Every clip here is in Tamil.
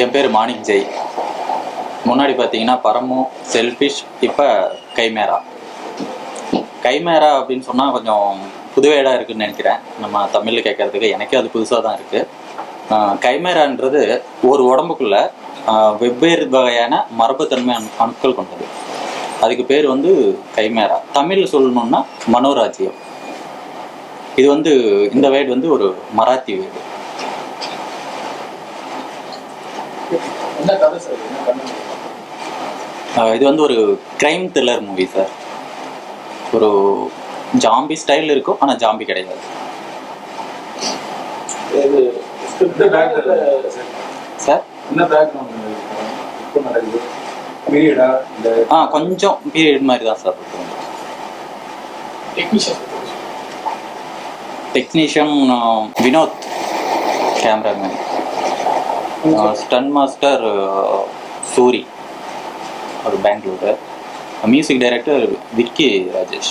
என் பேர் மாணிக் ஜெய். முன்னாடி பார்த்தீங்கன்னா பரமு செல்ஃபிஷ் இப்போ கைமேரா. கைமேரா அப்படின்னு சொன்னால் கொஞ்சம் புதுவேடாக இருக்குன்னு நினைக்கிறேன். நம்ம தமிழில் கேட்கறதுக்கு எனக்கே அது புதுசாக தான் இருக்குது கைமேரான்றது ஒரு உடம்புக்குள்ள வெவ்வேறு வகையான மரபுத்தன்மை அணு அணுக்கள் கொண்டது. அதுக்கு பேர் வந்து கைமேரா. தமிழில் சொல்லணும்னா மனோராஜ்யம். இது வந்து இந்த வேர்டு வந்து ஒரு மராத்தி வேர்டு என்ன கதை சார் என்ன கதை ஆஹ் இது வந்து ஒரு கிரைம் த்ரில்லர் மூவி சார். ஒரு ஜாம்பி ஸ்டைல் இருக்கும் ஆனால் ஜாம்பி கிடையாது. சார்? ஆ கொஞ்சம் பீரியட் மாதிரி தான் சார் இருக்கும். Technician technician Vinod cameraman stunt master Soori. ஒரு Bengaluru music director Vicky Rajesh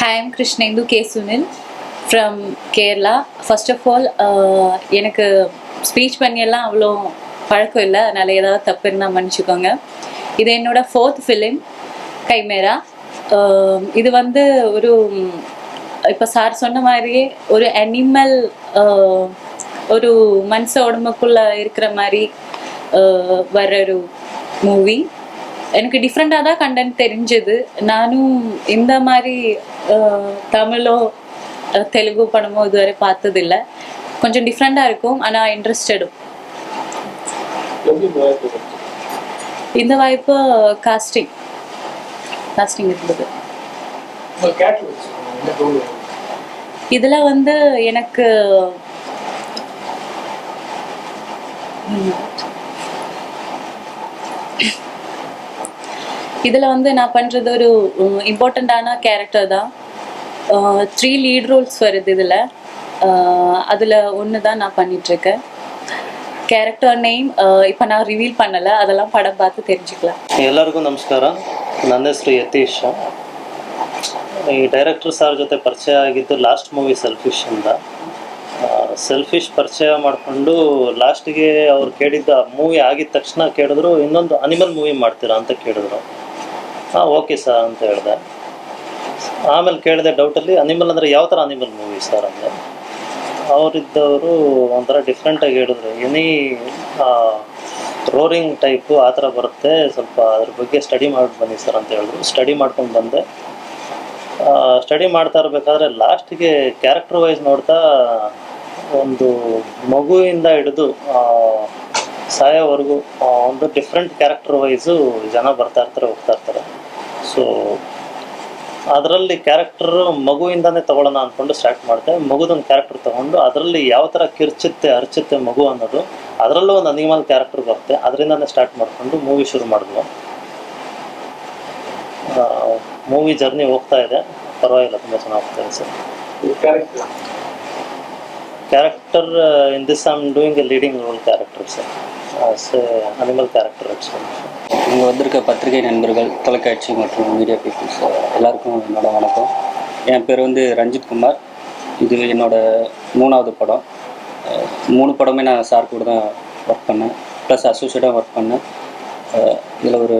hi I'm Krishnendu K Sunil from Kerala first of all எனக்கு ஸ்பீச் பண்ணியெல்லாம் அவ்வளோ பழக்கம் இல்லை. அதனால் ஏதாவது தப்பு இருந்தால் மன்னிச்சுக்கோங்க. இது என்னோட ஃபோர்த் ஃபிலிம் கைமேரா இது வந்து ஒரு இப்போ சார் சொன்ன மாதிரியே ஒரு அனிமல் ஒரு மனுஷ உடம்புக்குள்ள இருக்கிற மாதிரி வர்ற ஒரு மூவி எனக்கு டிஃப்ரெண்ட்டாக தான் கண்டென்ட் தெரிஞ்சது நானும் இந்த மாதிரி தமிழோ தெலுங்கு படமோ இதுவரை பார்த்ததில்ல கொஞ்சம் டிஃப்ரெண்ட்டாக இருக்கும் ஆனால் இன்ட்ரெஸ்டடும் இந்த வாய்ப்பு காஸ்டிங் காஸ்டிங் இருந்தது இதில் வந்து எனக்கு இதில் வந்து நான் பண்ணுறது ஒரு இம்பார்ட்டண்ட்டான கேரக்டர் தான் த்ரீ லீட் ரோல்ஸ் வருது இதில் அதில் ஒன்று தான் நான் பண்ணிகிட்ருக்கேன் கேரக்டர் நேம் இப்போ நான் ரிவீல் பண்ணலை அதெல்லாம் படம் பார்த்து தெரிஞ்சுக்கலாம் ಎಲ್ಲರಿಗೂ ನಮಸ್ಕಾರ ನನ್ನ ಹೆಸರು ಯತೀಶ್ ಈ ಡೈರೆಕ್ಟರ್ ಸರ್ ಜೊತೆ ಪರಿಚಯ ಆಗಿದ್ದು ಲಾಸ್ಟ್ ಮೂವಿ ಸೆಲ್ಫಿಶ್ ಇಂದ ಸೆಲ್ಫಿಶ್ ಪರಿಚಯ ಮಾಡಿಕೊಂಡು ಲಾಸ್ಟಿಗೆ ಅವ್ರು ಕೇಳಿದ್ದ ಮೂವಿ ಆಗಿದ ತಕ್ಷಣ ಕೇಳಿದ್ರು, ಇನ್ನೊಂದು ಅನಿಮಲ್ ಮೂವಿ ಮಾಡ್ತೀರಾ ಅಂತ ಕೇಳಿದ್ರು. ಹಾಂ ಓಕೆ ಸರ್ ಅಂತ ಹೇಳಿದೆ. ಆಮೇಲೆ ಕೇಳಿದೆ ಡೌಟಲ್ಲಿ ಅನಿಮಲ್ ಅಂದರೆ ಯಾವ ಥರ ಅನಿಮಲ್ ಮೂವಿ ಸರ್ ಅಂದರೆ? ಅವರಿದ್ದವರು ಒಂಥರ ಡಿಫ್ರೆಂಟಾಗಿ ಹೇಳಿದ್ರು. ಎನಿ ರೋರಿಂಗ್ ಟೈಪು ಆ ಥರ ಬರುತ್ತೆ. ಸ್ವಲ್ಪ ಅದ್ರ ಬಗ್ಗೆ ಸ್ಟಡಿ ಮಾಡಿ ಬನ್ನಿ ಸರ್ ಅಂತ ಹೇಳಿದ್ರು. ಸ್ಟಡಿ ಮಾಡ್ಕೊಂಡು ಬಂದೆ. ಸ್ಟಡಿ ಮಾಡ್ತಾ ಇರಬೇಕಾದ್ರೆ ಲಾಸ್ಟಿಗೆ ಕ್ಯಾರೆಕ್ಟರ್ ವೈಸ್ ನೋಡ್ತಾ ಒಂದು ಮಗುವಿಂದ ಹಿಡಿದು ಸಾಯೋವರೆಗೂ ಒಂದು ಡಿಫ್ರೆಂಟ್ ಕ್ಯಾರೆಕ್ಟರ್ ವೈಸು ಜನ ಬರ್ತಾ ಇರ್ತಾರೆ, ಹೋಗ್ತಾ ಇರ್ತಾರೆ. ಸೊ ಅದರಲ್ಲಿ ಕ್ಯಾರೆಕ್ಟರ್ ಮಗುವಿಂದಾನೇ ತಗೊಳ್ಳೋಣ ಅಂದ್ಕೊಂಡು ಸ್ಟಾರ್ಟ್ ಮಾಡಿದೆ. ಮಗುದೊಂದು ಕ್ಯಾರೆಕ್ಟರ್ ತಗೊಂಡು ಅದರಲ್ಲಿ ಯಾವ ಥರ ಕಿರ್ಚುತ್ತೆ ಅರ್ಚುತ್ತೆ ಮಗು ಅನ್ನೋದು, ಅದರಲ್ಲೂ ಒಂದು ಅನಿಮಲ್ ಕ್ಯಾರೆಕ್ಟರ್ ಬರುತ್ತೆ. ಅದರಿಂದನೇ ಸ್ಟಾರ್ಟ್ ಮಾಡಿಕೊಂಡು ಮೂವಿ ಶುರು ಮಾಡಿದ್ವು. ಮೂವಿ ಜರ್ನಿ ಹೋಗ್ತಾ ಇದೆ ಪರವಾಗಿಲ್ಲ ತುಂಬ ಚೆನ್ನಾಗಿ ಹೋಗ್ತಾ ಇದೆ sir character character in this I am doing a leading role character sir as animal character actually இங்கே வந்திருக்க பத்திரிகை நண்பர்கள் தொலைக்காட்சி மற்றும் மீடியா பீப்புள்ஸ் எல்லாருக்கும் என்னோட வணக்கம் என் பேர் வந்து ரஞ்சித் குமார் இது என்னோட மூணாவது படம் அஹ் மூணு படமே நான் சார் கூட தான் ஒர்க் பண்ணேன் ப்ளஸ் அசோசியேட்டாக ஒர்க் பண்ணேன் இதில் ஒரு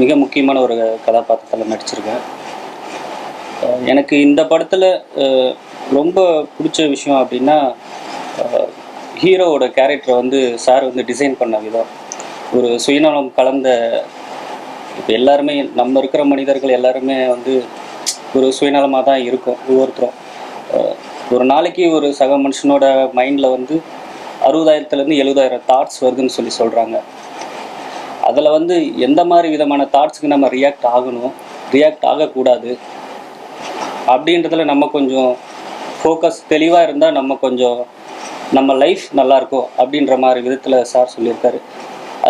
மிக முக்கியமான ஒரு கதாபாத்திரத்தில் நடிச்சிருக்கேன். எனக்கு இந்த படத்தில் ரொம்ப பிடிச்ச விஷயம் அப்படின்னா ஹீரோவோட கேரக்டரை வந்து சார் வந்து டிசைன் பண்ண விதம். ஒரு சுயநலம் கலந்த இப்போ எல்லாருமே நம்ம இருக்கிற மனிதர்கள் எல்லாருமே வந்து ஒரு சுயநலமாக தான் இருக்கும் ஒவ்வொருத்தரும். ஒரு நாளைக்கு ஒரு சக மனுஷனோட மைண்டில் வந்து அறுபதாயிரத்துலேருந்து எழுபதாயிரம் தாட்ஸ் வருதுன்னு சொல்லி சொல்கிறாங்க அதில் வந்து எந்த மாதிரி விதமான தாட்ஸுக்கு நம்ம ரியாக்ட் ஆகணும்? ரியாக்ட் ஆகக்கூடாது. அப்படின்றதுல நம்ம கொஞ்சம் ஃபோக்கஸ் தெளிவாக இருந்தால் நம்ம கொஞ்சம் நம்ம லைஃப் நல்லாயிருக்கும் அப்படின்ற மாதிரி விதத்தில் சார் சொல்லியிருக்காரு.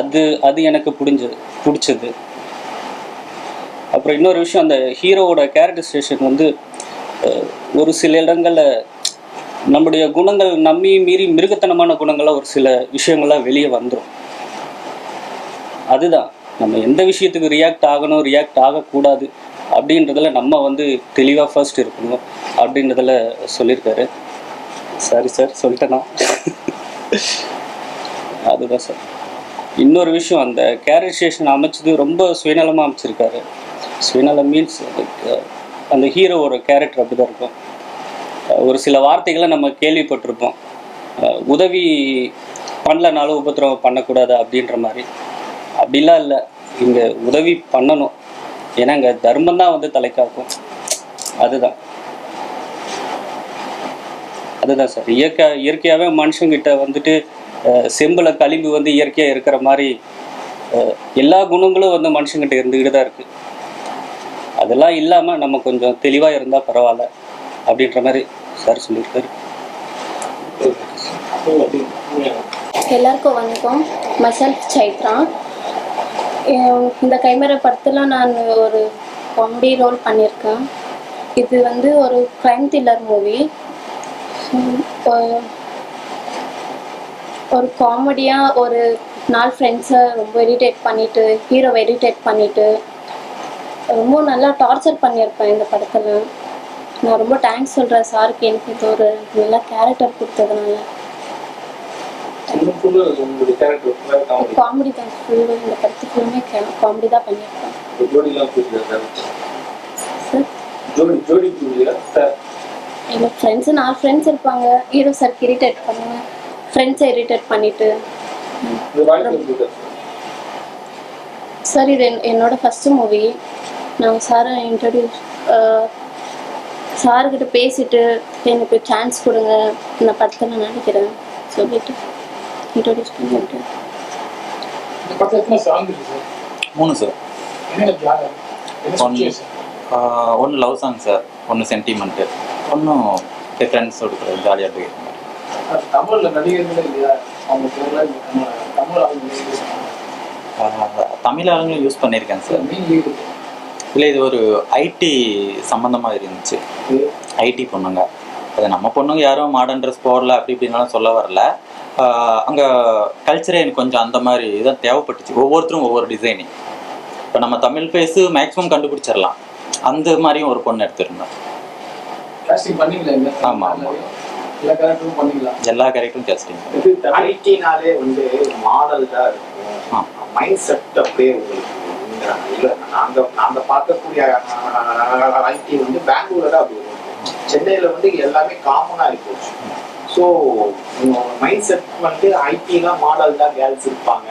அது அது எனக்கு புடிஞ்சது பிடிச்சது. அப்புறம் இன்னொரு விஷயம் அந்த ஹீரோவோட கேரக்டரைசேஷன் வந்து ஒரு சில இடங்களில் நம்முடைய குணங்கள் நம்மி மீறி மிருகத்தனமான குணங்களாக ஒரு சில விஷயங்கள்லாம் வெளியே வந்துடும் அதுதான். நம்ம எந்த விஷயத்துக்கு ரியாக்ட் ஆகணும் ரியாக்ட் ஆகக்கூடாது அப்படின்றதுல நம்ம வந்து தெளிவாக ஃபர்ஸ்ட் இருக்கணும் அப்படின்றதில் சொல்லியிருக்காரு சாரி சார் சொல்லிட்டேனா? அதுதான் சார் இன்னொரு விஷயம் அந்த கேரக்டரைசேஷன் அமைச்சது ரொம்ப சுயநலமாக அமைச்சிருக்காரு. சுயநலம் மீன்ஸ் அந்த ஹீரோவோட கேரக்டர் அப்படி தான் இருக்கும். ஒரு சில வார்த்தைகளை நம்ம கேள்விப்பட்டிருப்போம். உதவி பண்ணலனாலும் உபத்திரவம் பண்ணக்கூடாது அப்படின்ற மாதிரி. அப்படிலாம் இல்லை. இங்கே உதவி பண்ணணும். ஏன்னா இங்கே தர்மம் தான் வந்து தலைக்காக்கும் அதுதான். அதுதான் சார். இயற்கை இயற்கையாகவே மனுஷங்கிட்ட வந்துட்டு செம்பில் கழிம்பு வந்து இயற்கையாக இருக்கிற மாதிரி எல்லா குணங்களும் வந்து மனுஷங்கிட்ட இருந்துக்கிட்டு தான் இருக்குது அதெல்லாம் இல்லாமல் நம்ம கொஞ்சம் தெளிவாக இருந்தால் பரவாயில்ல. அப்படின்ற மாதிரி சார் சொல்லியிருக்காரு. எல்லாருக்கும் வணக்கம். மசல் சைத்ரா. இந்த கைமர படத்தில் நான் ஒரு காமெடி ரோல் பண்ணியிருக்கேன். இது வந்து ஒரு க்ரைம் த்ரில்லர் மூவி ஒரு காமெடியாக ஒரு நாலு ஃப்ரெண்ட்ஸை ரொம்ப இரிட்டேட் பண்ணிவிட்டு ஹீரோவை இரிட்டேட் பண்ணிவிட்டு ரொம்ப நல்லா டார்ச்சர் பண்ணியிருப்பேன் இந்த படத்தில். நான் ரொம்ப தேங்க்ஸ் சொல்கிறேன் சாருக்கு. எனக்கு இது ஒரு நல்ல கேரக்டர் கொடுத்ததுனால ஃபுல்லு உங்களுடைய கேரக்டர் ஃபுல்லாக காமெடி தான். ஃபுல்லு இந்த படத்து ஃபுல்லுமே காமெடி தான் பண்ணியிருக்கேன் எங்கள் ஃப்ரெண்ட்ஸு நாலு ஃப்ரெண்ட்ஸ் இருப்பாங்க. ஹீரோ சார் இரிட்டேட் பண்ணுவேன். ஃப்ரெண்ட்ஸை இரிட்டேட் பண்ணிட்டு. சார் இது என்- என்னோட ஃபஸ்ட்டு மூவி நான் சாரை இன்ட்ரடியூஸ் சார்கிட்ட பேசிட்டு எனக்கு சான்ஸ் கொடுங்க. இந்த படத்தில் நான் நடிக்கிறேன். சொல்லிட்டு. இன்ட்ரடியூஸ் பண்ணிட்டு இந்த படத்துல எத்தனை சாங் இருக்கு சார்? மூணு சார். ஒன்று லவ் சாங் சார். ஒன்று சென்டிமெண்ட்டு ஒன்றும் ஃப்ரெண்ட்ஸ் கொடுக்குறது ஜாலியாக இருக்கு தமிழ்ல நடிகர்கள் இல்லையா? அவங்க தமிழ் ஆளுங்களும் யூஸ் பண்ணியிருக்கேன் சார். இல்லை இது ஒரு ஐடி சம்மந்தமாக இருந்துச்சு. ஐடி பொண்ணுங்க. அது நம்ம பொண்ணுங்க யாரும் மாடர்ன் ட்ரெஸ் போடல அப்படி இப்படின்னாலும் சொல்ல வரல அங்கே கல்ச்சரே எனக்கு கொஞ்சம் அந்த மாதிரி இதான் தேவைப்பட்டுச்சு ஒவ்வொருத்தரும் ஒவ்வொரு டிசைனிங் இப்போ நம்ம தமிழ் ஃபேஸு மேக்ஸிமம் கண்டுபிடிச்சிடலாம் அந்த மாதிரியும் ஒரு பொண்ணு எடுத்திருந்தோம் காஸ்டிங் பண்ணீங்களா இல்ல ஆமா, ஆமா. எல்லா கேரக்டரும் பண்ணீங்களா எல்லா கேரக்டரும் கேஸ்டிங் ஐடினாலே வந்து மாடல் தான். இருக்கும் மைண்ட் செட் அப்படியே உங்களுக்கு. இல்ல நாங்க நாங்க பார்க்கக்கூடிய ஐடி வந்து பெங்களூர்ல தான் அப்படி சென்னையில் வந்து எல்லாமே காமனாக இருக்கும் ஸோ மைண்ட் செட் வந்து ஐடிலாம் மாடல் தான் கேர்ள்ஸ் இருப்பாங்க.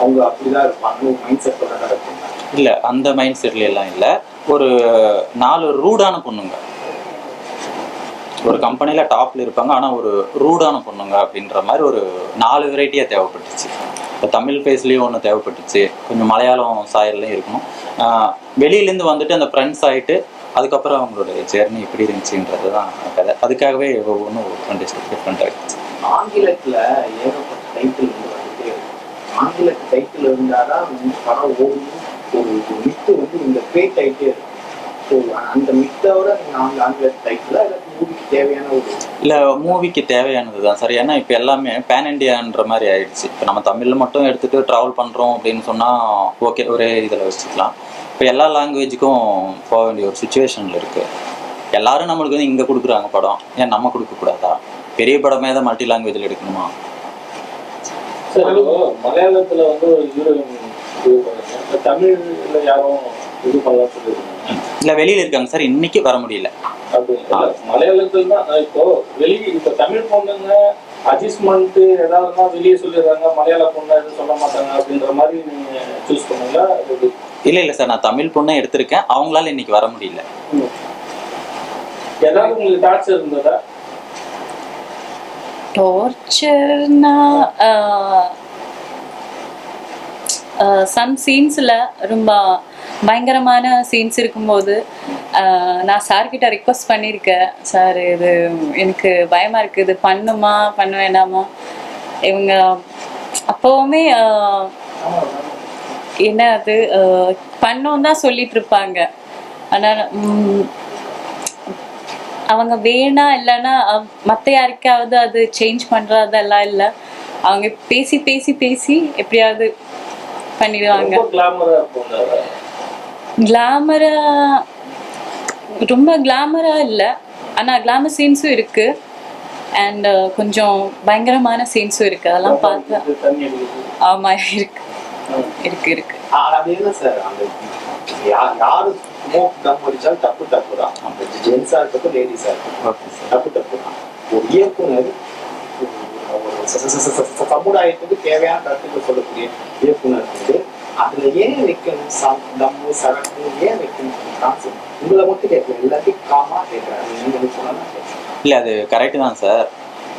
அவங்க அப்படிதான் இருப்பாங்க. மைண்ட் செட் தான் இருப்பாங்க இல்லை அந்த மைண்ட் செட்ல எல்லாம் இல்லை. ஒரு நாலு ரூடான பொண்ணுங்க. ஒரு கம்பெனியில் டாப்ல இருப்பாங்க. ஆனால் ஒரு ரூடான பொண்ணுங்க அப்படின்ற மாதிரி ஒரு நாலு வெரைட்டியாக தேவைப்பட்டுச்சு. இப்போ தமிழ் பேஸ்லேயும் ஒன்று தேவைப்பட்டுச்சு. கொஞ்சம் மலையாளம் சாயல்லையும் இருக்கணும். வெளியிலேருந்து வந்துட்டு அந்த ஃப்ரெண்ட்ஸ் ஆகிட்டு அதுக்கப்புறம் அவங்களோட ஜேர்னி எப்படி இருந்துச்சுன்றது தான் கதை. அதுக்காகவே ஒவ்வொன்றும் டிஃப்ரெண்ட் டிஃப்ரெண்ட் ஆகிடுச்சு ஆங்கிலத்துல ஏகப்பட்ட டைட்டில் வந்து வந்துட்டே இருக்கும் ஆங்கிலத்து டைட்டில் இருந்தால் தான் படம் ஓடும் ஒரு மித்து வந்து இந்த பேட் ஆகிட்டே இருக்கும் ஸோ அந்த மித்தோட நீங்க ஆங்க ஆங்கிலத்து டைட்டில் எனக்கு மூவிக்கு தேவையான ஒரு இல்லை மூவிக்கு தேவையானது தான் சார் ஏன்னா இப்போ எல்லாமே பேன் இண்டியான்ற மாதிரி ஆயிடுச்சு. இப்போ நம்ம தமிழில் மட்டும் எடுத்துகிட்டு ட்ராவல் பண்ணுறோம் அப்படின்னு சொன்னால் ஓகே ஒரே இதில் வச்சுக்கலாம். இப்போ எல்லா லாங்குவேஜுக்கும் போக வேண்டிய ஒரு சுச்சுவேஷனில் இருக்குது எல்லாரும் நம்மளுக்கு வந்து இங்கே கொடுக்குறாங்க படம். ஏன் நம்ம கொடுக்கக்கூடாதா பெரிய படமே தான் மல்டி லாங்குவேஜில் எடுக்கணுமா மலையாளத்துல வந்து ஒரு ஹீரோயின் தமிழ்ல யாரும் இது பண்ணலாம் சொல்லியிருக்காங்க இல்லை வெளியில் இருக்காங்க சார். இன்னைக்கு வர முடியல. மலையாளத்துல தான் இப்போ வெளியே இப்போ தமிழ் பொண்ணுங்க அட்ஜஸ்ட்மெண்ட் ஏதாவதுனா வெளியே சொல்லிடுறாங்க மலையாள பொண்ணு எதுவும் சொல்ல மாட்டாங்க அப்படின்ற மாதிரி நீங்க சூஸ் பண்ணுங்களா? இல்லை இல்லை சார். நான் தமிழ் பொண்ணை எடுத்திருக்கேன். அவங்களால இன்னைக்கு வர முடியல. ஏதாவது உங்களுக்கு டார்ச்சர் இருந்ததா? டார்ச்சர்னா சம் சீன்ஸில் ரொம்ப பயங்கரமான சீன்ஸ் இருக்கும்போது நான் சார்கிட்ட ரிக்வஸ்ட் பண்ணியிருக்கேன். சார் இது எனக்கு பயமாக இருக்குது இது பண்ணுமா? பண்ண வேண்டாமா? இவங்க அப்போவுமே என்ன அது? பண்ணோன்னு பண்ணோம் தான் சொல்லிட்டு இருப்பாங்க. ஆனால் அவங்க வேணா இல்லைன்னா மற்ற யாருக்காவது அது சேஞ்ச் பண்ணுறதெல்லாம் இல்லை. அவங்க பேசி பேசி பேசி எப்படியாவது பண்ணிடுவாங்க. கிளாமரா ரொம்ப கிளாமரா இல்லை. ஆனால் கிளாமர் சீன்ஸும் இருக்கு. அண்ட் கொஞ்சம் பயங்கரமான சீன்ஸும் இருக்கு. அதெல்லாம் பார்த்தா ஆமா இருக்கு. இருக்கு இருக்கு. யாரு ஸ்மோக் தம் அடிச்சாலும் தப்பு தப்பு தான். அந்த ஜென்ஸா இருக்கட்டும் லேடிஸா இருக்கட்டும். தப்பு தப்பு தான். ஒரு இயக்குனர் சமுதாயத்துக்கு தேவையான கருத்துக்கள் சொல்லக்கூடிய இயக்குனர் வந்து அதுல ஏன் வைக்கணும் சம் தம்மு சரக்கு ஏன் வைக்கணும் கான்செப்ட் உங்களை மட்டும் கேட்கல எல்லாத்தையும் காமா கேட்கறாரு. நீங்க சொன்னா இல்லை அது கரெக்ட் தான் சார்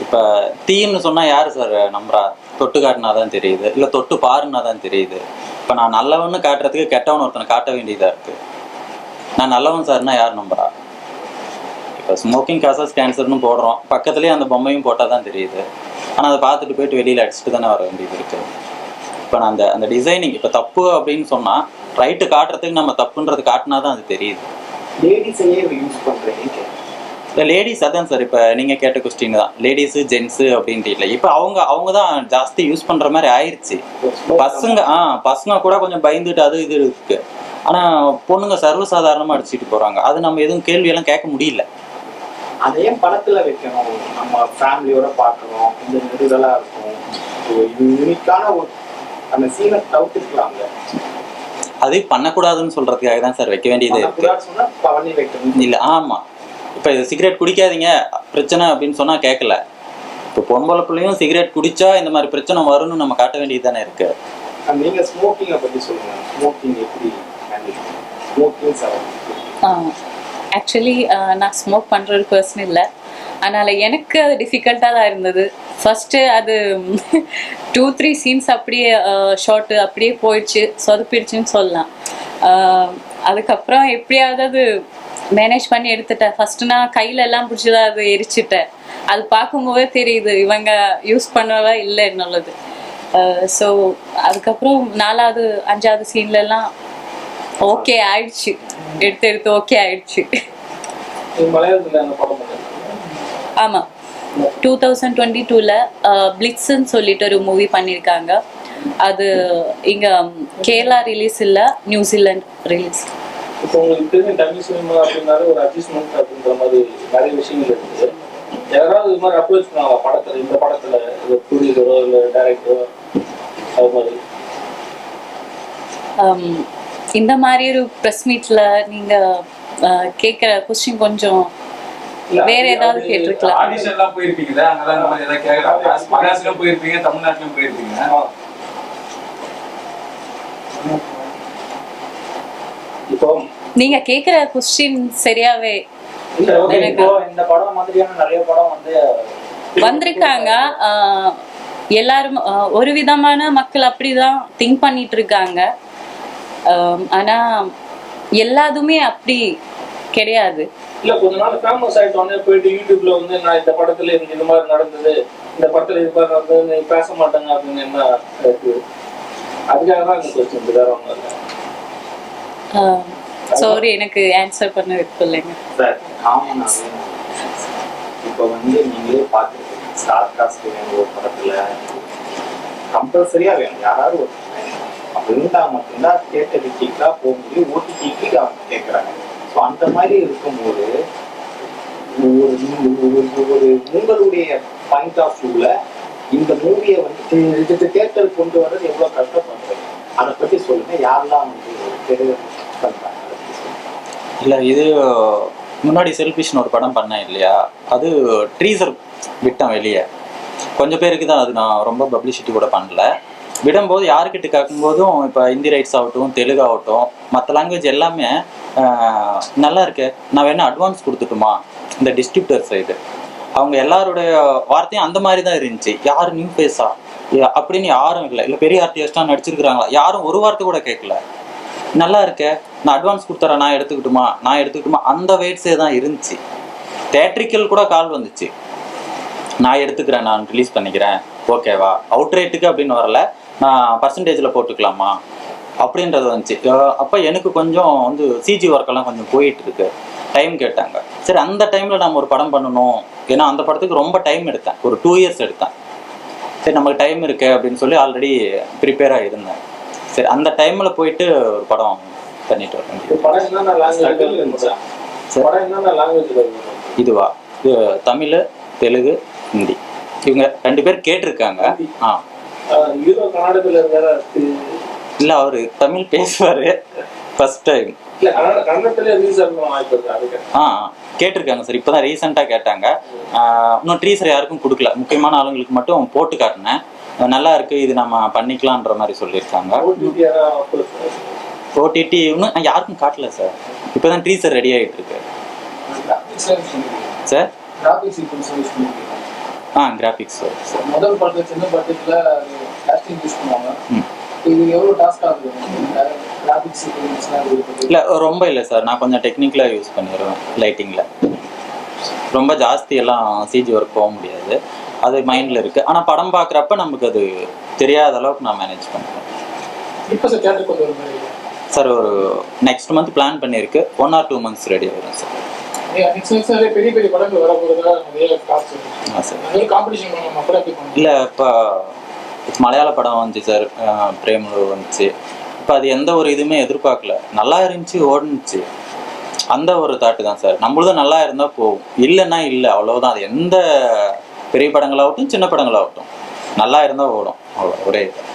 இப்போ தீன்னு சொன்னா யாரு சார் நம்புறா? தொட்டு காட்டினா தான் தெரியுது. இல்லை தொட்டு பாருன்னா தான் தெரியுது. இப்போ நான் நல்லவன்னு காட்டுறதுக்கு கெட்டவன் ஒருத்தனை காட்ட வேண்டியதாக இருக்கு. நான் நல்லவன் சார்னா யார் நம்புறா? இப்போ ஸ்மோக்கிங் காசஸ் கேன்சர்னு போடுறோம். பக்கத்துலேயே அந்த பொம்மையும் போட்டால் தான் தெரியுது. ஆனால் அதை பார்த்துட்டு போயிட்டு வெளியில் அடிச்சுட்டு தானே வர வேண்டியது இருக்குது இப்போ நான் அந்த அந்த டிசைனிங் இப்போ தப்பு அப்படின்னு சொன்னால் ரைட்டு காட்டுறதுக்கு நம்ம தப்புன்றது காட்டினா தான் அது தெரியுது. லேடிஸையே யூஸ் இல்லை லேடிஸ் அதான் சார் இப்போ நீங்கள் கேட்ட கொஸ்டின் தான். லேடிஸு ஜென்ஸு அப்படின்ட்டு இல்லை. இப்போ அவங்க அவங்க தான் ஜாஸ்தி யூஸ் பண்ணுற மாதிரி ஆயிடுச்சு பசங்க ஆ பசங்க கூட கொஞ்சம் பயந்துட்டு அது இது இருக்கு. ஆனால் பொண்ணுங்க சர்வசாதாரணமாக அடிச்சுட்டு போகிறாங்க அது நம்ம எதுவும் கேள்வியெல்லாம் கேட்க முடியல. அதை படத்துல வைக்கணும்? நம்ம ஃபேமிலியோட பார்க்கணும். இந்த நெருடலா இருக்கும். யூனிக்கான ஒரு அந்த சீனை தவிர்த்துக்கலாம்ல அது பண்ணக்கூடாதுன்னு சொல்கிறதுக்காக தான் சார் வைக்க வேண்டியது இருக்கு. சொன்னா இல்லை ஆமாம் இப்போ சிகரெட் குடிக்காதீங்க பிரச்சனை அப்படின்னு சொன்னால் கேட்கல இப்போ பொம்பளை பிள்ளையும் சிகரெட் குடிச்சா இந்த மாதிரி பிரச்சனை வரும்னு நம்ம காட்ட வேண்டியது தானே இருக்கு. நீங்க ஸ்மோக்கிங்கை பத்தி சொல்லுங்க. ஸ்மோக்கிங் எப்படி ஸ்மோக்கிங் சார் ஆக்சுவலி நான் ஸ்மோக் பண்ணுற ஒரு பர்சன் இல்லை. அதனால் எனக்கு அது டிஃபிகல்ட்டாக தான் இருந்தது. ஃபஸ்ட்டு அது டூ த்ரீ சீன்ஸ் அப்படியே ஷார்ட்டு அப்படியே போயிடுச்சு. சொதப்பிடுச்சுன்னு சொல்லலாம். ஆஹ் அதுக்கப்புறம் எப்படியாவது அது மேனேஜ் பண்ணி எடுத்துட்டேன். ஃபஸ்ட்டு நான் கையில எல்லாம் பிடிச்சதா அது எரிச்சிட்டேன். அது பார்க்கும்போதே தெரியுது இவங்க யூஸ் பண்ணவா இல்லை என்னுள்ளது. ஸோ அதுக்கப்புறம் நாலாவது அஞ்சாவது சீன்லலாம் ஓகே ஆயிடுச்சு. எடுத்து எடுத்து ஓகே ஆயிடுச்சு நீங்க மலையாளத்துல என்ன படம் பண்ணிருக்கீங்க ஆமாம் டூ தௌசண்ட் டுவெண்ட்டி டூவில் பிளிட்ஸ்ன்னு சொல்லிட்டு ஒரு மூவி பண்ணியிருக்காங்க. அது இங்கே கேரளா ரிலீஸ் இல்லை நியூசிலாண்ட் ரிலீஸ் இப்போ உங்களுக்கு தெரிஞ்ச தமிழ் சினிமா அப்படின்னாலே ஒரு அட்ஜஸ்ட்மெண்ட் அப்படின்ற மாதிரி நிறைய விஷயங்கள் இருக்குது. யாராவது இது மாதிரி அப்ரோச் பண்ணாங்க படத்துல இந்த படத்துல இது ப்ரொடியூசரோ இல்லை டைரக்டரோ அது மாதிரி. Um, இந்த மாதிரி ஒரு ப்ரெஸ் மீட்டில் நீங்கள் கேட்குற கொஸ்டின் கொஞ்சம் வேற ஏதாவது கேட்டிருக்கலாம் ஆடிஷன் எல்லாம் போயிருப்பீங்க. அங்கதான் இந்த மாதிரி ஏதாவது கேட்கறாங்க மகாராஷ்டிரம் போயிருப்பீங்க தமிழ்நாட்டிலும் போயிருப்பீங்க. இப்போ நீங்கள் கேட்குற கொஸ்டின் சரியாவே இந்த படம் மாதிரியான நிறைய படம் வந்து வந்திருக்காங்க. ஆஹ், எல்லாரும் ஒரு விதமான மக்கள் அப்படிதான் திங்க் பண்ணிட்டு இருக்காங்க. ஆனா எல்லாதுமே அப்படி கிடையாது. இல்ல கொஞ்ச நாள் ஃபேமஸ் ஆயிட்டோன்னே போயிட்டு யூடியூப்ல வந்து நான் இந்த படத்துல எனக்கு இந்த மாதிரி நடந்தது இந்த படத்துல இது மாதிரி நடந்தது பேச மாட்டாங்க அப்படின்னு என்ன இருக்கு? அதுக்காக தான் இந்த கொஸ்டின் வேற ஒன்றும் சாரி எனக்கு ஆன்சர் பண்ண விருப்பம் இல்லைங்க சார் காமனாகவே இப்போ வந்து நீங்களே பார்த்துருக்கீங்க ஸ்டார் காஸ்ட் வேணும் ஒரு படத்துல. கம்பல்சரியா வேணும் யாராவது ஒரு. அப்படி இருந்தா மட்டும்தான் தேட்டருக்கு போக முடியும் ஓடிடிக்கு அவங்க கேட்குறாங்க ஸோ அந்த மாதிரி இருக்கும்போது ஒரு உங்களுடைய பாயிண்ட் ஆஃப் வியூல இந்த மூவியை வந்து தேட்டர் கொண்டு வர்றது எவ்வளோ கஷ்டப்படுறீங்க? அதை பற்றி சொல்லுங்க. யாரெல்லாம் வந்து தெரிய பண்றாங்க? இல்லை இது முன்னாடி செல்ஃபிஷ்னு ஒரு படம் பண்ணேன் இல்லையா? அது ட்ரீசர் விட்டேன் வெளியே. கொஞ்சம் பேருக்கு தான் அது நான் ரொம்ப பப்ளிசிட்டி கூட பண்ணல. விடும்போது யாருக்கிட்ட கேட்கும்போதும் இப்போ ஹிந்தி ரைட்ஸ் ஆகட்டும் தெலுங்கு ஆகட்டும் மற்ற லாங்குவேஜ் எல்லாமே நல்லா இருக்கு. நான் வேணா அட்வான்ஸ் கொடுத்துட்டுமா? இந்த டிஸ்ட்ரிபியூட்டர் சைடு அவங்க எல்லாருடைய வார்த்தையும் அந்த மாதிரி தான் இருந்துச்சு. யார் நியூ ஃபேஸா அப்படின்னு யாரும் இல்லை. இல்லை பெரிய ஆர்டிஸ்டாக நடிச்சிருக்கிறாங்களா? யாரும் ஒரு வார்த்தை கூட கேட்கல. நல்லா இருக்கே. நான் அட்வான்ஸ் கொடுத்துறேன். நான் எடுத்துக்கிட்டுமா? நான் எடுத்துக்கிட்டுமா? அந்த வெயிட்ஸே தான் இருந்துச்சு. தேட்ரிக்கல் கூட கால் வந்துச்சு. நான் எடுத்துக்கிறேன். நான் ரிலீஸ் பண்ணிக்கிறேன். ஓகேவா அவுட் ரேட்டுக்கு அப்படின்னு வரல. பர்சன்டேஜில் போட்டுக்கலாமா? அப்படின்றது வந்துச்சு. அப்போ எனக்கு கொஞ்சம் வந்து சிஜி ஒர்க்கெல்லாம் கொஞ்சம் போயிட்டு இருக்கு டைம் கேட்டாங்க. சரி அந்த டைமில் நம்ம ஒரு படம் பண்ணணும். ஏன்னா அந்த படத்துக்கு ரொம்ப டைம் எடுத்தேன். ஒரு டூ இயர்ஸ் எடுத்தேன். சரி நமக்கு டைம் இருக்கு அப்படின்னு சொல்லி ஆல்ரெடி ப்ரிப்பேராக இருந்தேன். சரி அந்த டைமில் போயிட்டு ஒரு படம் பண்ணிட்டு வர வேண்டியது இப்போ படம் என்னென்ன லாங்குவேஜ் சரி. படம் என்னென்ன லாங்குவேஜ்ல இருக்கு இதுவா? இது தமிழ் தெலுங்கு ஹிந்தி. இவங்க ரெண்டு பேர் கேட்டிருக்காங்க. ஆ. ஹீரோ கர்நாடகத்துல வேற இருக்கு. இல்லை அவர் தமிழ் பேசுவார். ஃபர்ஸ்ட் டைம் ஆ கேட்டிருக்காங்க சார் இப்போ தான் ரீசெண்டாக கேட்டாங்க. இன்னும் ட்ரீசர் யாருக்கும் கொடுக்கல. முக்கியமான ஆளுங்களுக்கு மட்டும் போட்டு காட்டினேன். நல்லா இருக்கு இது நம்ம பண்ணிக்கலான்ற மாதிரி சொல்லியிருக்காங்க. ஓடிடி இன்னும் யாருக்கும் காட்டல சார் இப்போ தான் ட்ரீசர் ரெடி ஆகிட்டு இருக்கு சார் ஆ கிராஃபிக்ஸ் சார் முதல் படத்துல சின்ன பட்ஜெட்ல காஸ்டிங் யூஸ் பண்ணுவாங்க. ம். இது எவ்வளவு டாஸ்க் ஆகுது கிராஃபிக்ஸ் சீக்வன்ஸ்லாம் இருக்குது இல்லை ரொம்ப இல்லை சார் நான் கொஞ்சம் டெக்னிக்கலாக யூஸ் பண்ணிடுவேன் லைட்டிங்கில் ரொம்ப ஜாஸ்தி எல்லாம் சிஜி ஒர்க் போக முடியாது. அது மைண்டில் இருக்குது ஆனால் படம் பார்க்குறப்ப நமக்கு அது தெரியாத அளவுக்கு நான் மேனேஜ் பண்ணுவேன். இப்போ சார் தேட்டர் கொண்டு வர மாதிரி சார் ஒரு நெக்ஸ்ட் மந்த் பிளான் பண்ணியிருக்கு. One or two months ready ஆயிடும் சார் பெரிய பெரிய படங்கள் வர போகிறதா நிறைய காசு இல்லை இப்போ மலையாள படம் வந்துச்சு சார் பிரேமலு வந்துச்சு. இப்போ அது எந்த ஒரு இதுவுமே எதிர்பார்க்கல. நல்லா இருந்துச்சு ஓடுனுச்சு. அந்த ஒரு தாட்டு தான் சார். நம்மளும் நல்லா இருந்தால் போகும். இல்லைன்னா இல்லை அவ்வளவுதான். அது எந்த பெரிய படங்களாகட்டும் சின்ன படங்களாகட்டும். நல்லா இருந்தால் ஓடும். அவ்வளோ ஒரே இது.